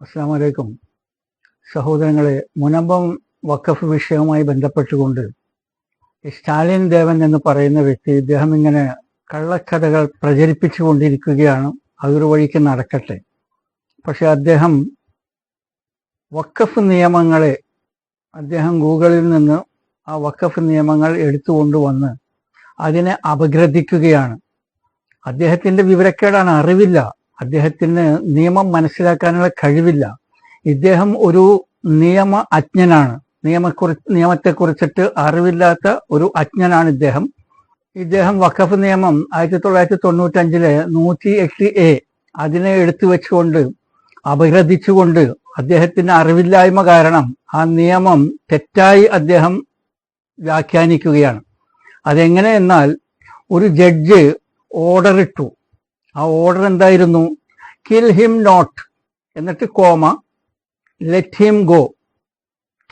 അസ്സാം വലൈക്കും സഹോദരങ്ങളെ മുനമ്പം വഖഫ് വിഷയവുമായി ബന്ധപ്പെട്ടുകൊണ്ട് സ്റ്റാലിൻ ദേവൻ എന്ന് പറയുന്ന വ്യക്തി ഇദ്ദേഹം ഇങ്ങനെ കള്ളക്കഥകൾ പ്രചരിപ്പിച്ചുകൊണ്ടിരിക്കുകയാണ്. അതൊരു വഴിക്ക് നടക്കട്ടെ. പക്ഷെ അദ്ദേഹം വഖഫ് നിയമങ്ങളെ അദ്ദേഹം ഗൂഗിളിൽ നിന്ന് ആ വഖഫ് നിയമങ്ങൾ എടുത്തുകൊണ്ടുവന്ന് അതിനെ അപഗ്രഥിക്കുകയാണ്. അദ്ദേഹത്തിന്റെ വിവരക്കേടാണ് അറിവില്ല. അദ്ദേഹത്തിന് നിയമം മനസ്സിലാക്കാനുള്ള കഴിവില്ല. ഇദ്ദേഹം ഒരു നിയമ അജ്ഞനാണ്. നിയമക്കുറി നിയമത്തെക്കുറിച്ചിട്ട് അറിവില്ലാത്ത ഒരു അജ്ഞനാണ് ഇദ്ദേഹം. ഇദ്ദേഹം വഖഫ് നിയമം ആയിരത്തി തൊള്ളായിരത്തി തൊണ്ണൂറ്റഞ്ചിലെ നൂറ്റി എട്ട് എ അതിനെ എടുത്തു വെച്ചുകൊണ്ട് അപഗ്രഥിച്ചുകൊണ്ട് അദ്ദേഹത്തിന് അറിവില്ലായ്മ കാരണം ആ നിയമം തെറ്റായി അദ്ദേഹം വ്യാഖ്യാനിക്കുകയാണ്. അതെങ്ങനെ എന്നാൽ ഒരു ജഡ്ജ് ഓർഡർ ഇട്ടു ആ ഓർഡർ എന്തായിരുന്നു? കിൽ ഹിം നോട്ട് എന്നിട്ട് comma let him go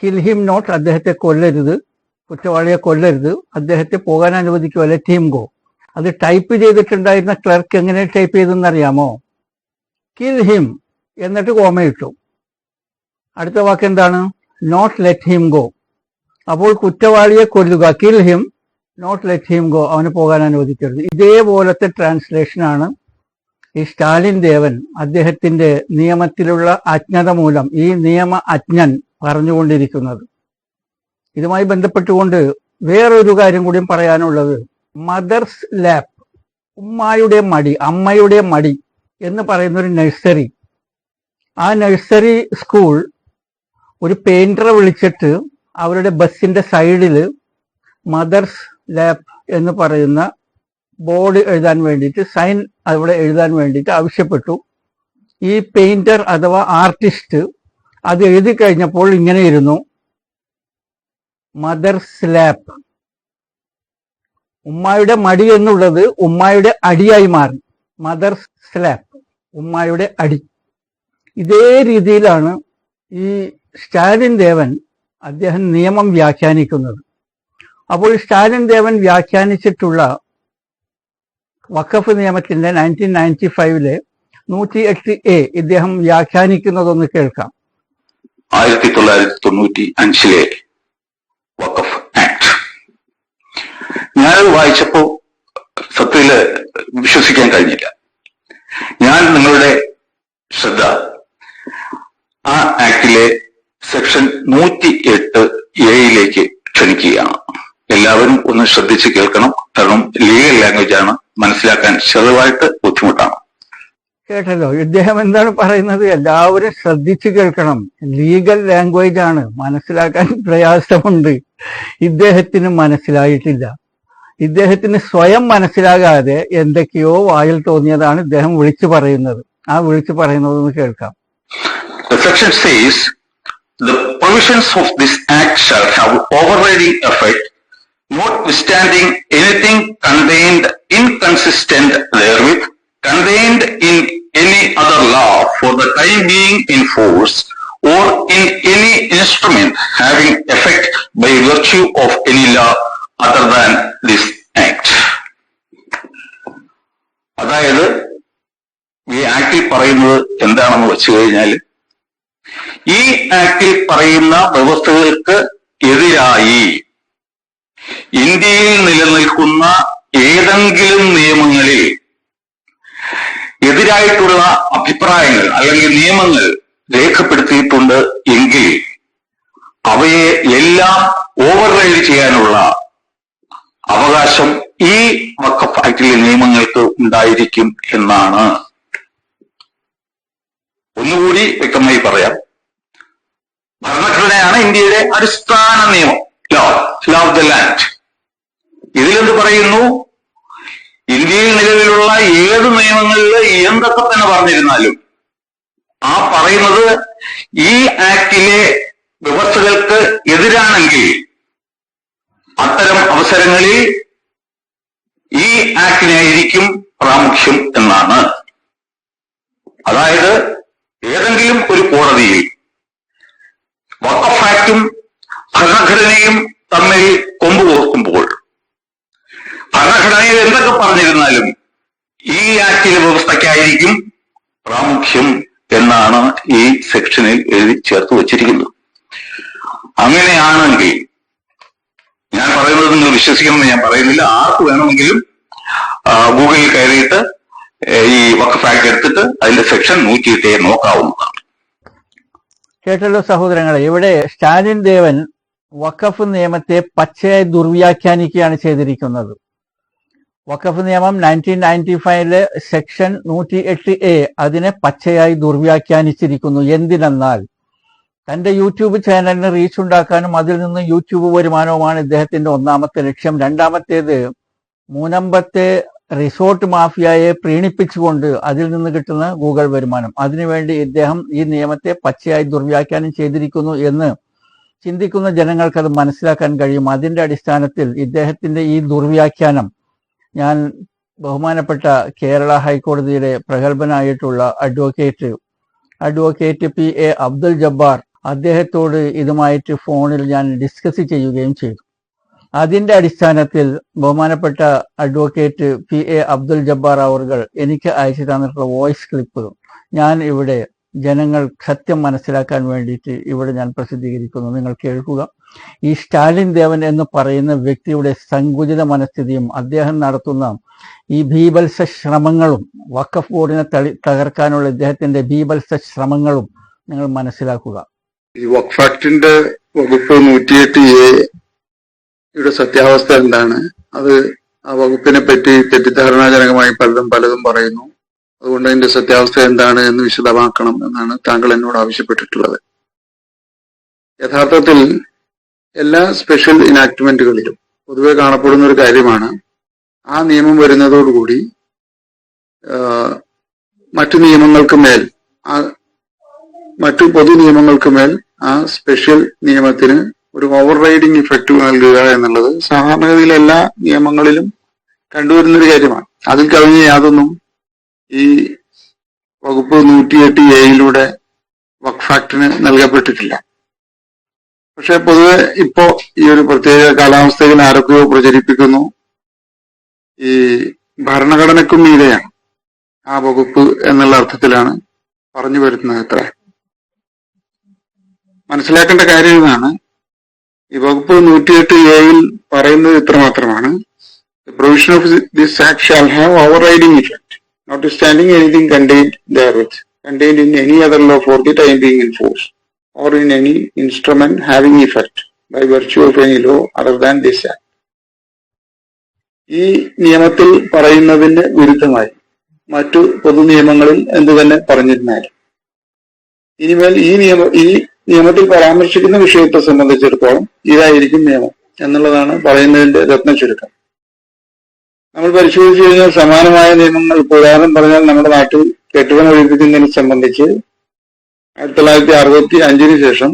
kill him not അദ്ദേഹത്തെ കൊല്ലരുത്. കുറ്റവാളിയെ കൊല്ലരുത്. അദ്ദേഹത്തെ പോകാൻ അനുവദിക്കുക ലെറ്റ് ഹിം ഗോ അത് ടൈപ്പ് ചെയ്തിട്ടുണ്ടായിരുന്ന ക്ലർക്ക് എങ്ങനെ ടൈപ്പ് ചെയ്തെന്നറിയാമോ? കിൽ ഹിം എന്നിട്ട് കോമയിട്ടു അടുത്ത വാക്ക് എന്താണ്? നോട്ട് ലെറ്റ് ഹിം ഗോ അപ്പോൾ കുറ്റവാളിയെ കൊല്ലുക kill him not let him go അവന് പോകാൻ അനുവദിക്കരുത്. ഇതേപോലത്തെ ട്രാൻസ്ലേഷനാണ് ഈ സ്റ്റാലിൻ ദേവൻ അദ്ദേഹത്തിന്റെ നിയമത്തിലുള്ള അജ്ഞത മൂലം ഈ നിയമ അജ്ഞൻ പറഞ്ഞുകൊണ്ടിരിക്കുന്നത്. ഇതുമായി ബന്ധപ്പെട്ടുകൊണ്ട് വേറൊരു കാര്യം കൂടി പറയാനുള്ളത്. മദർസ് ലാപ്പ് ഉമ്മായുടെ മടി അമ്മയുടെ മടി എന്ന് പറയുന്ന ഒരു നഴ്സറി. ആ നഴ്സറി സ്കൂൾ ഒരു പെയിന്ററെ വിളിച്ചിട്ട് അവരുടെ ബസ്സിന്റെ സൈഡിൽ മദർസ് ലാപ്പ് എന്ന് പറയുന്ന ബോർഡ് എഴുതാൻ വേണ്ടിയിട്ട് സൈൻ അവിടെ എഴുതാൻ വേണ്ടിയിട്ട് ആവശ്യപ്പെട്ടു. ഈ പെയിന്റർ അഥവാ ആർട്ടിസ്റ്റ് അത് എഴുതി കഴിഞ്ഞപ്പോൾ ഇങ്ങനെ ഇരുന്നു. മദർ സ്ലാപ്പ് ഉമ്മായുടെ മടി എന്നുള്ളത് ഉമ്മായുടെ അടിയായി മാറി. മദർ സ്ലാപ്പ് ഉമ്മായുടെ അടി. ഇതേ രീതിയിലാണ് ഈ സ്റ്റാലിൻ ദേവൻ അദ്ദേഹം നിയമം വ്യാഖ്യാനിക്കുന്നത്. അപ്പോൾ സ്റ്റാലിൻ ദേവൻ വ്യാഖ്യാനിച്ചിട്ടുള്ള വഖഫ് നിയമത്തിന്റെ നയന്റീൻ നയന്റി ഫൈവിലെ നൂറ്റി എട്ട് എ ഇദ്ദേഹം വ്യാഖ്യാനിക്കുന്നതൊന്ന് കേൾക്കാം. ആയിരത്തി തൊള്ളായിരത്തി തൊണ്ണൂറ്റി അഞ്ചിലെ വഖഫ് ആക്ട്. ഞാൻ വായിച്ചപ്പോ സത്യത്തിൽ വിശ്വസിക്കാൻ കഴിഞ്ഞില്ല. ഞാൻ നിങ്ങളുടെ ശ്രദ്ധ ആ ആക്ടിലെ സെക്ഷൻ നൂറ്റി എട്ട് എയിലേക്ക് ക്ഷണിക്കുകയാണ്. എല്ലാവരും ഒന്ന് ശ്രദ്ധിച്ച് കേൾക്കണം. കാരണം ലീഗൽ ലാംഗ്വേജ് ആണ്. മനസ്സിലാക്കാൻ ചെറുതായിട്ട് ബുദ്ധിമുട്ടാണ്. കേട്ടല്ലോ. ഇദ്ദേഹം എന്താണ് പറയുന്നത്? എല്ലാവരും ശ്രദ്ധിച്ചു കേൾക്കണം. ലീഗൽ ലാംഗ്വേജ് ആണ്. മനസ്സിലാക്കാൻ പ്രയാസമുണ്ട്. ഇദ്ദേഹത്തിന് മനസ്സിലായിട്ടില്ല. ഇദ്ദേഹത്തിന് സ്വയം മനസ്സിലാകാതെ എന്തൊക്കെയോ വായിൽ തോന്നിയതാണ് ഇദ്ദേഹം വിളിച്ചു പറയുന്നത്. ആ വിളിച്ചു പറയുന്നത് കേൾക്കാം. The section says the provisions of this act shall have overriding effect, notwithstanding anything contained inconsistent therewith, contained in any other law for the time being in force, or in any instrument having effect by virtue of any law other than this act. അതായത് ഈ ആക്ടിൽ പറയുന്നത് എന്താണെന്ന് വെച്ചു കഴിഞ്ഞാൽ ഈ ആക്ടിൽ പറയുന്ന വ്യവസ്ഥകൾക്ക് എതിരായി ഇന്ത്യയിൽ നിലനിൽക്കുന്ന ഏതെങ്കിലും നിയമങ്ങളിൽ എതിരായിട്ടുള്ള അഭിപ്രായങ്ങൾ അല്ലെങ്കിൽ നിയമങ്ങൾ രേഖപ്പെടുത്തിയിട്ടുണ്ട് എങ്കിൽ അവയെ എല്ലാം ഓവർ റൈഡ് ചെയ്യാനുള്ള അവകാശം ഈ വക്കഫ് ആക്ടിലെ നിയമങ്ങൾക്ക് ഉണ്ടായിരിക്കും എന്നാണ്. ഒന്നുകൂടി വ്യക്തമായി പറയാം. ഭരണഘടനയാണ് ഇന്ത്യയുടെ അടിസ്ഥാന നിയമം. Law law of the land ഇതിലെന്ത് പറയുന്നു? ഇന്ത്യയിൽ നിലവിലുള്ള ഏത് നിയമങ്ങളിൽ എന്തൊക്കെ തന്നെ പറഞ്ഞിരുന്നാലും ആ പറയുന്നത് ഈ ആക്ടിലെ വ്യവസ്ഥകൾക്ക് എതിരാണെങ്കിൽ അത്തരം അവസരങ്ങളിൽ ഈ ആക്ടിനായിരിക്കും പ്രാമുഖ്യം എന്നാണ്. അതായത് ഏതെങ്കിലും ഒരു കോടതിയിൽ വക്കഫാക്റ്റും ഭരണഘടനയും തമ്മിൽ കൊമ്പ് കോർക്കുമ്പോൾ ഭരണഘടനയിൽ എന്തൊക്കെ പറഞ്ഞിരുന്നാലും ഈ ആക്ടിലെ വ്യവസ്ഥയ്ക്കായിരിക്കും പ്രാമുഖ്യം എന്നാണ് ഈ സെക്ഷനിൽ എഴുതി ചേർത്ത് വച്ചിരിക്കുന്നത്. അങ്ങനെയാണെങ്കിൽ ഞാൻ പറയുന്നത് നിങ്ങൾ വിശ്വസിക്കണമെന്ന് ഞാൻ പറയുന്നില്ല. ആർക്ക് വേണമെങ്കിലും ഗൂഗിളിൽ കയറിയിട്ട് ഈ വഖഫ് ആക്ട് എടുത്തിട്ട് അതിന്റെ സെക്ഷൻ എ നോക്കാവുന്നതാണ്. കേട്ടല്ലോ സഹോദരങ്ങളെ ഇവിടെ സ്റ്റാലിൻ ദേവൻ വഖഫ് നിയമത്തെ പച്ചയായി ദുർവ്യാഖ്യാനിക്കുകയാണ് ചെയ്തിരിക്കുന്നത്. വഖഫ് നിയമം നയന്റീൻ നയന്റി ഫൈവിലെ സെക്ഷൻ നൂറ്റി എട്ട് എ അതിനെ പച്ചയായി ദുർവ്യാഖ്യാനിച്ചിരിക്കുന്നു. എന്തിനെന്നാൽ തന്റെ യൂട്യൂബ് ചാനലിന് റീച്ച് ഉണ്ടാക്കാനും അതിൽ നിന്ന് യൂട്യൂബ് വരുമാനവുമാണ് ഇദ്ദേഹത്തിന്റെ ഒന്നാമത്തെ ലക്ഷ്യം. രണ്ടാമത്തേത് മൂന്നമ്പത്തെ റിസോർട്ട് മാഫിയയെ പ്രീണിപ്പിച്ചുകൊണ്ട് അതിൽ നിന്ന് കിട്ടുന്ന ഗൂഗിൾ വരുമാനം. അതിനുവേണ്ടി ഇദ്ദേഹം ഈ നിയമത്തെ പച്ചയായി ദുർവ്യാഖ്യാനം ചെയ്തിരിക്കുന്നു എന്ന് ചിന്തിക്കുന്ന ജനങ്ങൾക്ക് അത് മനസ്സിലാക്കാൻ കഴിയും. അതിന്റെ അടിസ്ഥാനത്തിൽ ഇദ്ദേഹത്തിന്റെ ഈ ദുർവ്യാഖ്യാനം ഞാൻ ബഹുമാനപ്പെട്ട കേരള ഹൈക്കോടതിയുടെ പ്രഗത്ഭനായിട്ടുള്ള advocate advocate P A Abdul Jabbar അദ്ദേഹത്തോട് ഇതുമായിട്ട് ഫോണിൽ ഞാൻ ഡിസ്കസ് ചെയ്യുകയും ചെയ്തു. അതിന്റെ അടിസ്ഥാനത്തിൽ ബഹുമാനപ്പെട്ട advocate P A Abdul Jabbar അവർ എനിക്ക് അയച്ചു തന്നിട്ടുള്ള വോയിസ് ക്ലിപ്പ് ഞാൻ ഇവിടെ ജനങ്ങൾ സത്യം മനസ്സിലാക്കാൻ വേണ്ടിയിട്ട് ഇവിടെ ഞാൻ പ്രസിദ്ധീകരിക്കുന്നു. നിങ്ങൾ കേൾക്കുക. ഈ സ്റ്റാലിൻ ദേവൻ എന്ന് പറയുന്ന വ്യക്തിയുടെ സങ്കുചിത മനസ്ഥിതിയും അദ്ദേഹം നടത്തുന്ന ഈ ഭീബത്സ ശ്രമങ്ങളും വഖഫ് ബോർഡിനെ തളി തകർക്കാനുള്ള ഇദ്ദേഹത്തിന്റെ ഭീബത്സ ശ്രമങ്ങളും നിങ്ങൾ മനസ്സിലാക്കുക. ഈ വഖഫ് വകുപ്പ് നൂറ്റിയെട്ട് എയുടെ സത്യാവസ്ഥ എന്താണ്? അത് ആ വകുപ്പിനെ പറ്റി തെറ്റിദ്ധാരണാജനകമായി പലതും പലതും പറയുന്നു. അതുകൊണ്ട് അതിന്റെ സത്യാവസ്ഥ എന്താണ് എന്ന് വിശദമാക്കണം എന്നാണ് താങ്കൾ എന്നോട് ആവശ്യപ്പെട്ടിട്ടുള്ളത്. യഥാർത്ഥത്തിൽ എല്ലാ സ്പെഷ്യൽ ഇനാക്ട്മെന്റുകളിലും പൊതുവെ കാണപ്പെടുന്ന ഒരു കാര്യമാണ് ആ നിയമം വരുന്നതോടുകൂടി മറ്റു നിയമങ്ങൾക്ക് മേൽ ആ മറ്റു പൊതു നിയമങ്ങൾക്ക് മേൽ ആ സ്പെഷ്യൽ നിയമത്തിന് ഒരു ഓവർ റൈഡിങ് ഇഫക്റ്റ് നൽകുക എന്നുള്ളത് സാധാരണഗതിയിൽ എല്ലാ നിയമങ്ങളിലും കണ്ടുവരുന്ന ഒരു കാര്യമാണ്. അതിൽ കവിഞ്ഞ് യാതൊന്നും ഈ വകുപ്പ് നൂറ്റിയെട്ട് എയിലൂടെ വഖഫ് ആക്ടിന് നൽകപ്പെട്ടിട്ടില്ല. പക്ഷെ പൊതുവെ ഇപ്പോ ഈ ഒരു പ്രത്യേക കാലാവസ്ഥയിൽ ആരൊക്കെയോ പ്രചരിപ്പിക്കുന്നു. ഈ ഭരണഘടനയ്ക്കും മീതെയാണ് ആ വകുപ്പ് എന്നുള്ള അർത്ഥത്തിലാണ് പറഞ്ഞു വരുന്നത് അത്ര മനസ്സിലാക്കേണ്ട കാര്യം ഇതാണ്. ഈ വകുപ്പ് നൂറ്റിയെട്ട് എയിൽ പറയുന്നത് ഇത്ര മാത്രമാണ് provision of this act shall have overriding effect not anything contained therewith, contained in any other law for the time being in force, or in any instrument having effect by virtue of any law other than this act. ഈ നിയമത്തിൽ പറയുന്നതിന് വിരുദ്ധമായി മറ്റു പൊതു നിയമങ്ങളിൽ എന്ത് തന്നെ പറഞ്ഞിരുന്നാലും ഇനിമേൽ ഈ നിയമ ഈ നിയമത്തിൽ പരാമർശിക്കുന്ന വിഷയത്തെ സംബന്ധിച്ചിടത്തോളം ഇതായിരിക്കും നിയമം എന്നുള്ളതാണ് പറയുന്നതിന്റെ രത്ന ചുരുക്കം നമ്മൾ പരിശോധിച്ചു കഴിഞ്ഞാൽ സമാനമായ നിയമങ്ങൾ ഉദാഹരണം പറഞ്ഞാൽ നമ്മുടെ നാട്ടിൽ കെട്ടിടം ഒഴിപ്പിക്കുന്നതിനെ സംബന്ധിച്ച് ആയിരത്തി തൊള്ളായിരത്തി അറുപത്തി അഞ്ചിന് ശേഷം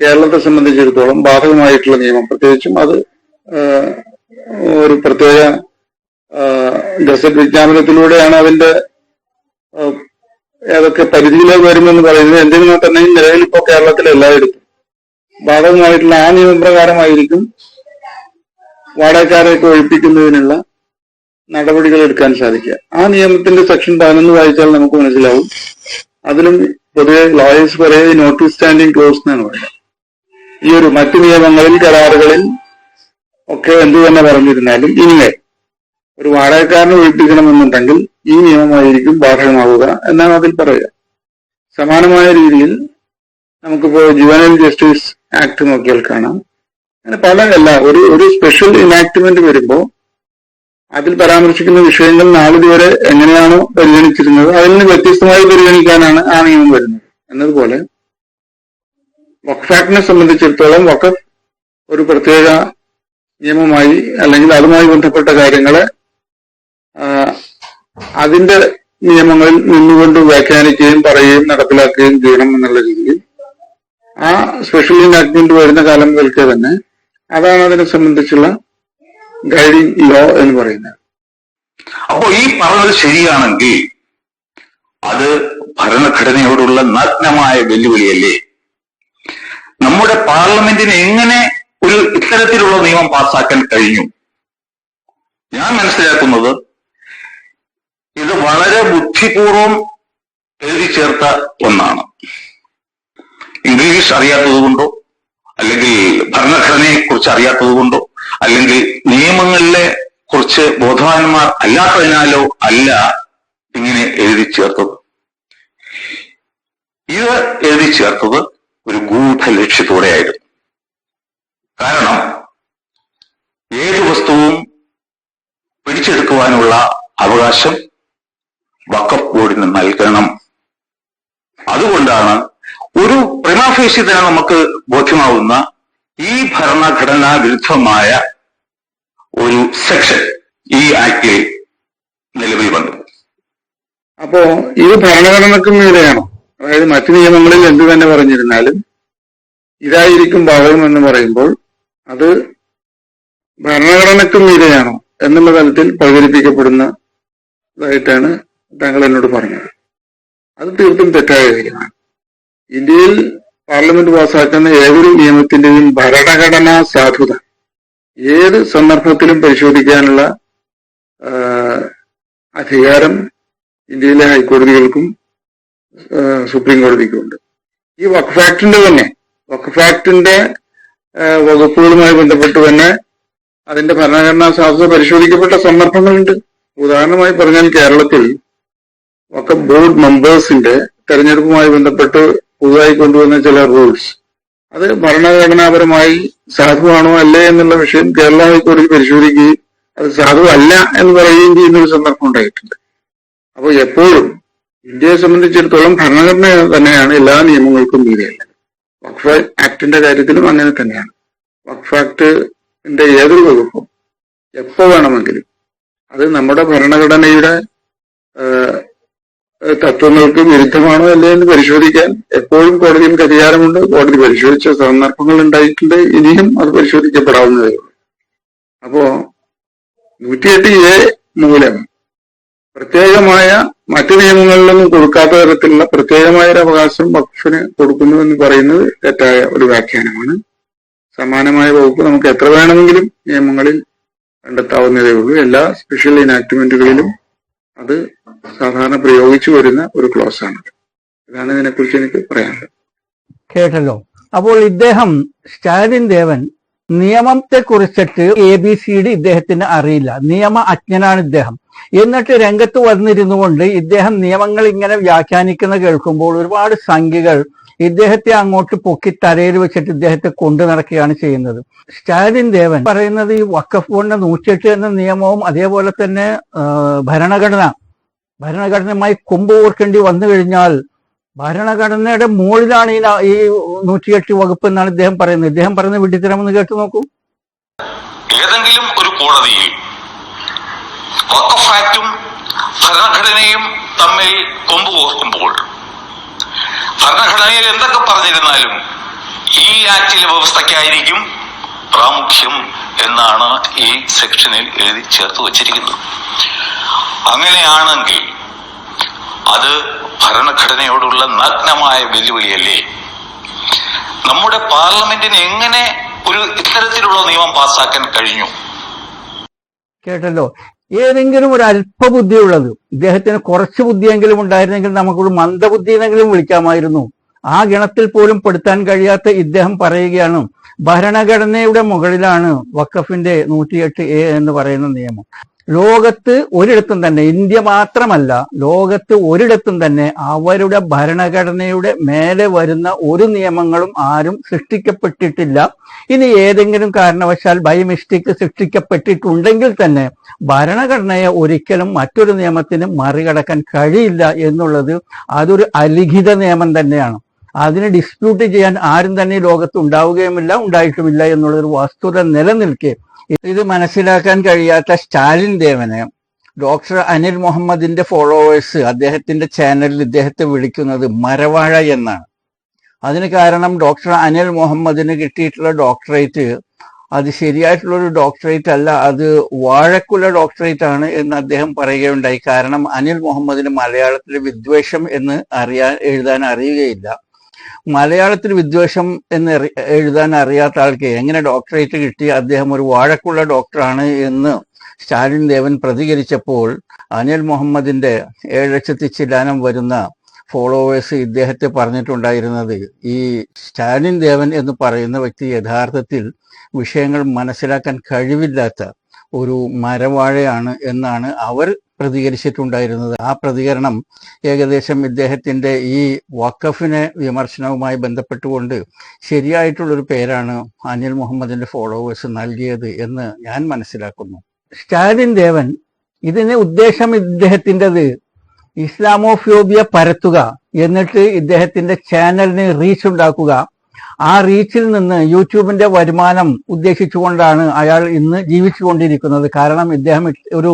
കേരളത്തെ സംബന്ധിച്ചിടത്തോളം ബാധകമായിട്ടുള്ള നിയമം. പ്രത്യേകിച്ചും അത് ഒരു പ്രത്യേക ഗസറ്റ് വിജ്ഞാപനത്തിലൂടെയാണ് അതിന്റെ ഏതൊക്കെ പരിധിയിലേക്ക് വരുമെന്ന് പറയുന്നത് എന്തിനാ തന്നെ നിലവിൽ ഇപ്പോൾ കേരളത്തിൽ എല്ലായിടത്തും. ബാധകമായിട്ടുള്ള ആ നിയമപ്രകാരമായിരിക്കും വാടകക്കാരെയൊക്കെ ഒഴിപ്പിക്കുന്നതിനുള്ള നടപടികൾ എടുക്കാൻ സാധിക്കുക. ആ നിയമത്തിന്റെ സെക്ഷൻ പതിനൊന്ന് വായിച്ചാൽ നമുക്ക് മനസ്സിലാവും. അതിലും പൊതുവെ ലോയേഴ്സ് പറയുന്നത് നോട്ടീസ് സ്റ്റാൻഡിംഗ് ക്ലോസ് എന്നാണ് പറയുന്നത്. ഈ ഒരു മറ്റു നിയമങ്ങളിൽ കരാറുകളിൽ ഒക്കെ എന്തു തന്നെ പറഞ്ഞിരുന്നാലും ഇനിമേ ഒരു വാടകക്കാരനെ വീട്ടിക്കണമെന്നുണ്ടെങ്കിൽ ഈ നിയമമായിരിക്കും ബാധകമാവുക എന്നാണ് അതിൽ പറയുക. സമാനമായ രീതിയിൽ നമുക്കിപ്പോ ജുവനൽ ജസ്റ്റിസ് ആക്ട് നോക്കിയാൽ കാണാം. അങ്ങനെ പല അല്ല ഒരു ഒരു സ്പെഷ്യൽ ഇനാക്ട്മെന്റ് വരുമ്പോൾ അതിൽ പരാമർശിക്കുന്ന വിഷയങ്ങൾ നാളിതുവരെ എങ്ങനെയാണോ പരിഗണിച്ചിരുന്നത് അതിൽ നിന്ന് വ്യത്യസ്തമായി പരിഗണിക്കാനാണ് ആ നിയമം വരുന്നത്. എന്നതുപോലെ വക്ഫാക്ടിനെ സംബന്ധിച്ചിടത്തോളം വഖഫ് ഒരു പ്രത്യേക നിയമമായി അല്ലെങ്കിൽ അതുമായി ബന്ധപ്പെട്ട കാര്യങ്ങളെ അതിന്റെ നിയമങ്ങളിൽ നിന്നുകൊണ്ട് വ്യാഖ്യാനിക്കുകയും പറയുകയും നടപ്പിലാക്കുകയും ചെയ്യണം എന്നുള്ള രീതിയിൽ ആ സ്പെഷ്യൽ ഇനാക്ട്മെന്റ് വരുന്ന കാലം തന്നെ അതാണ് അതിനെ സംബന്ധിച്ചുള്ള ഗൈഡിംഗ് ലോ എന്ന് പറയുന്നത്. അപ്പോ ഈ പറഞ്ഞത് ശരിയാണെങ്കിൽ അത് ഭരണഘടനയോടുള്ള നഗ്നമായ വെല്ലുവിളിയല്ലേ? നമ്മുടെ പാർലമെന്റിന് എങ്ങനെ ഒരു ഇത്തരത്തിലുള്ള നിയമം പാസ്സാക്കാൻ കഴിഞ്ഞു? ഞാൻ മനസ്സിലാക്കുന്നത് ഇത് വളരെ ബുദ്ധിപൂർവം എഴുതി ചേർത്ത ഒന്നാണ്. ഇംഗ്ലീഷ് അറിയാത്തത് കൊണ്ടോ അല്ലെങ്കിൽ ഭരണഘടനയെ കുറിച്ച് അറിയാത്തത് കൊണ്ടോ അല്ലെങ്കിൽ നിയമങ്ങളിലെ കുറിച്ച് ബോധവാന്മാർ അല്ലാത്തതിനാലോ അല്ല ഇങ്ങനെ എഴുതി ചേർത്തത്. ഇത് എഴുതി ചേർത്തത് ഒരു ഗൂഢ ലക്ഷ്യത്തോടെയായിരുന്നു. കാരണം ഏത് വസ്തുവും പിടിച്ചെടുക്കുവാനുള്ള അവകാശം വക്കഫ് ബോർഡിന് നൽകണം. അതുകൊണ്ടാണ് ഒരു പ്രിമാഫേസി നമുക്ക് ബോധ്യമാവുന്ന ഈ ഭരണഘടനാ വിരുദ്ധമായ സെക്ഷൻ ഈ ആക്ടിൽ വന്നു. അപ്പോ ഇത് ഭരണഘടനക്ക് മീതെയാണോ അതായത് മറ്റു നിയമങ്ങളിൽ എന്ത് തന്നെ പറഞ്ഞിരുന്നാലും ഇതായിരിക്കും ഭാഗം എന്ന് പറയുമ്പോൾ അത് ഭരണഘടനക്ക് മീതെയാണോ എന്നുള്ള തലത്തിൽ പ്രചരിപ്പിക്കപ്പെടുന്നതായിട്ടാണ് താങ്കൾ എന്നോട് പറഞ്ഞത്. അത് തീർത്തും തെറ്റായ കാര്യമാണ്. ഇന്ത്യയിൽ പാർലമെന്റ് പാസ്സാക്കുന്ന ഏതൊരു നിയമത്തിന്റെയും ഭരണഘടനാ സാധുത ഏത് സന്ദർഭത്തിലും പരിശോധിക്കാനുള്ള അധികാരം ഇന്ത്യയിലെ ഹൈക്കോടതികൾക്കും സുപ്രീം കോടതിക്കും ഉണ്ട് ഈ വഖഫ് ആക്ടിന്റെ തന്നെ വഖഫ് ആക്ടിന്റെ വകുപ്പുകളുമായി ബന്ധപ്പെട്ട് തന്നെ അതിന്റെ ഭരണഘടനാ സാധ്യത പരിശോധിക്കപ്പെട്ട സന്ദർഭങ്ങളുണ്ട്. ഉദാഹരണമായി പറഞ്ഞാൽ കേരളത്തിൽ വഖഫ് ബോർഡ് മെമ്പേഴ്സിന്റെ തെരഞ്ഞെടുപ്പുമായി ബന്ധപ്പെട്ട് പുതുതായി കൊണ്ടുവന്ന ചില റൂൾസ്. അത് ഭരണഘടനാപരമായി സാധുവാണോ അല്ലേ എന്നുള്ള വിഷയം കേരള ഹൈക്കോടതി പരിശോധിക്കുകയും അത് സാധു അല്ല എന്ന് പറയുകയും ചെയ്യുന്ന ഒരു സന്ദർഭം ഉണ്ടായിട്ടുണ്ട്. അപ്പോൾ എപ്പോഴും ഇന്ത്യയെ സംബന്ധിച്ചിടത്തോളം ഭരണഘടന തന്നെയാണ് എല്ലാ നിയമങ്ങൾക്കും മീതെയല്ല വഖഫ് ആക്ടിന്റെ കാര്യത്തിലും അങ്ങനെ തന്നെയാണ്. വഖഫ് ആക്ടിന്റെ ഏതൊരു വകുപ്പും എപ്പോ വേണമെങ്കിലും അത് നമ്മുടെ ഭരണഘടനയുടെ തത്വങ്ങൾക്ക് വിരുദ്ധമാണോ അല്ലേ എന്ന് പരിശോധിക്കാൻ? എപ്പോഴും കോടതിയിൽ അധികാരമുണ്ട് കോടതി പരിശോധിച്ച സന്ദർഭങ്ങൾ ഉണ്ടായിട്ടുണ്ട്. ഇനിയും അത് പരിശോധിക്കപ്പെടാവുന്നതേ അപ്പോ നൂറ്റിയെട്ട് എ മൂലം പ്രത്യേകമായ മറ്റു നിയമങ്ങളിലൊന്നും കൊടുക്കാത്ത തരത്തിലുള്ള പ്രത്യേകമായ ഒരു അവകാശം വഖഫിന് കൊടുക്കുന്നു എന്ന് പറയുന്നത് തെറ്റായ ഒരു വ്യാഖ്യാനമാണ്. സമാനമായ വകുപ്പ് നമുക്ക് എത്ര വേണമെങ്കിലും നിയമങ്ങളിൽ കണ്ടെത്താവുന്നതേ ഉള്ളൂ. എല്ലാ സ്പെഷ്യൽ ഇനാക്ടിമെന്റുകളിലും അത് സാധാരണ പ്രയോഗിച്ചു വരുന്ന ഒരു ക്ലോസ് ആണ്. ഇതാണ് ഇതിനെക്കുറിച്ച് എനിക്ക് പറയാനുള്ളത്. കേട്ടല്ലോ. അപ്പോൾ ഇദ്ദേഹം സ്റ്റാലിൻ ദേവൻ നിയമത്തെ കുറിച്ചിട്ട് എ ബി സി ഡി ഇദ്ദേഹത്തിന് അറിയില്ല. നിയമ അജ്ഞനാണ് ഇദ്ദേഹം. എന്നിട്ട് രംഗത്ത് വന്നിരുന്നു കൊണ്ട് ഇദ്ദേഹം നിയമങ്ങൾ ഇങ്ങനെ വ്യാഖ്യാനിക്കുന്ന കേൾക്കുമ്പോൾ ഒരുപാട് സംഖ്യകൾ ഇദ്ദേഹത്തെ അങ്ങോട്ട് പൊക്കി തലയിൽ വെച്ചിട്ട് ഇദ്ദേഹത്തെ കൊണ്ടു നടക്കുകയാണ് ചെയ്യുന്നത്. സ്റ്റാലിൻ ദേവൻ പറയുന്നത് ഈ വക്കഫ് ബോണ്ടിന്റെ നൂറ്റിയെട്ട് എന്ന നിയമവും അതേപോലെ തന്നെ ഭരണഘടന ഭരണഘടനയുമായി കൊമ്പ് ഓർക്കേണ്ടി വന്നു കഴിഞ്ഞാൽ ഭരണഘടനയുടെ മുകളിലാണ് ഈ ഈ നൂറ്റിയെട്ട് വകുപ്പ് എന്നാണ് ഇദ്ദേഹം പറയുന്നത്. ഇദ്ദേഹം പറയുന്നത് വിഡിത്തരമെന്ന് കേട്ടു നോക്കൂ. ഏതെങ്കിലും ഒരു കോടതിയിൽ വക്കഫ് ആക്ടും ഭരണഘടനയും തമ്മിൽ കൊമ്പ് കോർക്കുമ്പോൾ ഭരണഘടനയിൽ എന്തൊക്കെ പറഞ്ഞിരുന്നാലും ഈ ആക്ടിലെ വ്യവസ്ഥയ്ക്കായിരിക്കും പ്രാമുഖ്യം എന്നാണ് ഈ സെക്ഷനിൽ എഴുതി ചേർത്ത് വച്ചിരിക്കുന്നത്. അങ്ങനെയാണെങ്കിൽ അത് ഭരണഘടനയോടുള്ള നഗ്നമായ വെല്ലുവിളിയല്ലേ? നമ്മുടെ പാർലമെന്റിന് എങ്ങനെ ഒരു ഇത്തരത്തിലുള്ള നിയമം പാസാക്കാൻ കഴിഞ്ഞു? കേട്ടല്ലോ. ഏതെങ്കിലും ഒരു അല്പബുദ്ധിയുള്ളത് ഇദ്ദേഹത്തിന് കുറച്ച് ബുദ്ധിയെങ്കിലും ഉണ്ടായിരുന്നെങ്കിൽ നമുക്കൊരു മന്ദബുദ്ധി എന്നെങ്കിലും വിളിക്കാമായിരുന്നു. ആ ഗണത്തിൽ പോലും പെടുത്താൻ കഴിയാത്ത ഇദ്ദേഹം പറയുകയാണ് ഭരണഘടനയുടെ മുകളിലാണ് വഖഫിന്റെ നൂറ്റിയെട്ട് എ എന്ന് പറയുന്ന നിയമം. ലോകത്ത് ഒരിടത്തും തന്നെ ഇന്ത്യ മാത്രമല്ല ലോകത്ത് ഒരിടത്തും തന്നെ അവരുടെ ഭരണഘടനയുടെ മേലെ വരുന്ന ഒരു നിയമങ്ങളും ആരും സൃഷ്ടിക്കപ്പെട്ടിട്ടില്ല. ഇനി ഏതെങ്കിലും കാരണവശാൽ ബൈ മിസ്റ്റേക്ക് സൃഷ്ടിക്കപ്പെട്ടിട്ടുണ്ടെങ്കിൽ തന്നെ ഭരണഘടനയെ ഒരിക്കലും മറ്റൊരു നിയമത്തിന് മറികടക്കാൻ കഴിയില്ല എന്നുള്ളത് അതൊരു അലിഖിത നിയമം തന്നെയാണ്. അതിനെ ഡിസ്പ്യൂട്ട് ചെയ്യാൻ ആരും തന്നെ ലോകത്ത് ഉണ്ടാവുകയുമില്ല ഉണ്ടായിട്ടുമില്ല എന്നുള്ളൊരു വസ്തുത നിലനിൽക്കെ ഇത് മനസ്സിലാക്കാൻ കഴിയാത്ത സ്റ്റാലിൻ ദേവന് ഡോക്ടർ അനിൽ മുഹമ്മദിന്റെ ഫോളോവേഴ്സ് അദ്ദേഹത്തിന്റെ ചാനലിൽ ഇദ്ദേഹത്തെ വിളിക്കുന്നത് മരവാഴ എന്നാണ്. അതിന് കാരണം ഡോക്ടർ അനിൽ മുഹമ്മദിന് കിട്ടിയിട്ടുള്ള ഡോക്ടറേറ്റ് അത് ശരിയായിട്ടുള്ള ഒരു ഡോക്ടറേറ്റ് അല്ല അത് വാഴക്കുല ഡോക്ടറേറ്റ് ആണ് എന്ന് അദ്ദേഹം പറയുകയുണ്ടായി. കാരണം അനിൽ മുഹമ്മദിന് മലയാളത്തിലെ വിദ്വേഷം എന്ന് അറിയാൻ എഴുതാൻ അറിയുകയില്ല. മലയാളത്തിൽ വിദ്വേഷം എന്ന് എഴുതാൻ അറിയാത്ത ആൾക്ക് എങ്ങനെ ഡോക്ടറേറ്റ് കിട്ടി? അദ്ദേഹം ഒരു വാഴക്കുള്ള ഡോക്ടറാണ് എന്ന് സ്റ്റാലിൻ ദേവൻ പ്രതികരിച്ചപ്പോൾ അനിൽ മുഹമ്മദിന്റെ ഏഴ് ലക്ഷത്തി ചില്ലാനം വരുന്ന ഫോളോവേഴ്സ് ഇദ്ദേഹത്തെ പറഞ്ഞിട്ടുണ്ടായിരുന്നത് ഈ സ്റ്റാലിൻ ദേവൻ എന്ന് പറയുന്ന വ്യക്തി യഥാർത്ഥത്തിൽ വിഷയങ്ങൾ മനസ്സിലാക്കാൻ കഴിവില്ലാത്ത ഒരു മരവാഴയാണ് എന്നാണ് അവർ പ്രതികരിച്ചിട്ടുണ്ടായിരുന്നത്. ആ പ്രതികരണം ഏകദേശം ഇദ്ദേഹത്തിന്റെ ഈ വഖഫിനെ വിമർശനവുമായി ബന്ധപ്പെട്ടുകൊണ്ട് ശരിയായിട്ടുള്ളൊരു പേരാണ് അനിൽ മുഹമ്മദിന്റെ ഫോളോവേഴ്സ് നൽകിയത് എന്ന് ഞാൻ മനസ്സിലാക്കുന്നു. സ്റ്റാലിൻ ദേവൻ ഇതിന് ഉദ്ദേശം ഇദ്ദേഹത്തിന്റെത് ഇസ്ലാമോഫ്യോബിയ പരത്തുക എന്നിട്ട് ഇദ്ദേഹത്തിന്റെ ചാനലിന് റീച്ച് ഉണ്ടാക്കുക. ആ റീച്ചിൽ നിന്ന് യൂട്യൂബിന്റെ വരുമാനം ഉദ്ദേശിച്ചുകൊണ്ടാണ് അയാൾ ഇന്ന് ജീവിച്ചുകൊണ്ടിരിക്കുന്നത്. കാരണം ഇദ്ദേഹം ഒരു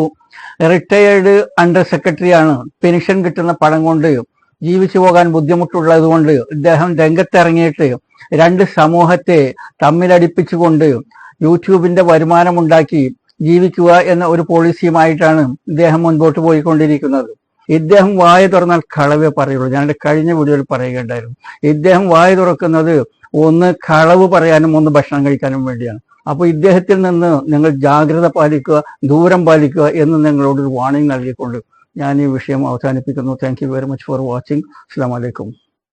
റിട്ടയേർഡ് അണ്ടർ സെക്രട്ടറിയാണ് പെൻഷൻ കിട്ടുന്ന പണം കൊണ്ട് ജീവിച്ചു പോകാൻ ബുദ്ധിമുട്ടുള്ളത് കൊണ്ട് ഇദ്ദേഹം രംഗത്തിറങ്ങിയിട്ട് രണ്ട് സമൂഹത്തെ തമ്മിലടിപ്പിച്ചുകൊണ്ട് യൂട്യൂബിന്റെ വരുമാനമുണ്ടാക്കി ജീവിക്കുക എന്ന ഒരു പോളിസിയുമായിട്ടാണ് ഇദ്ദേഹം മുൻപോട്ട് പോയിക്കൊണ്ടിരിക്കുന്നത്. ഇദ്ദേഹം വായ തുറന്നാൽ കളവേ പറയുള്ളൂ. ഞാൻ കഴിഞ്ഞ വീഡിയോയിൽ പറയുകയുണ്ടായിരുന്നു. ഇദ്ദേഹം വായ തുറക്കുന്നത് ഒന്ന് കളവ് പറയാനും ഒന്ന് ഭക്ഷണം കഴിക്കാനും വേണ്ടിയാണ്. അപ്പോൾ ഇദ്ദേഹത്തിൽ നിന്ന് നിങ്ങൾ ജാഗ്രത പാലിക്കുക ദൂരം പാലിക്കുക എന്ന് നിങ്ങളോട് ഒരു വാണിംഗ് നൽകിക്കൊണ്ട് ഞാൻ ഈ വിഷയം അവസാനിപ്പിക്കുന്നു. Thank you very much for watching അസ്സാം വലൈക്കും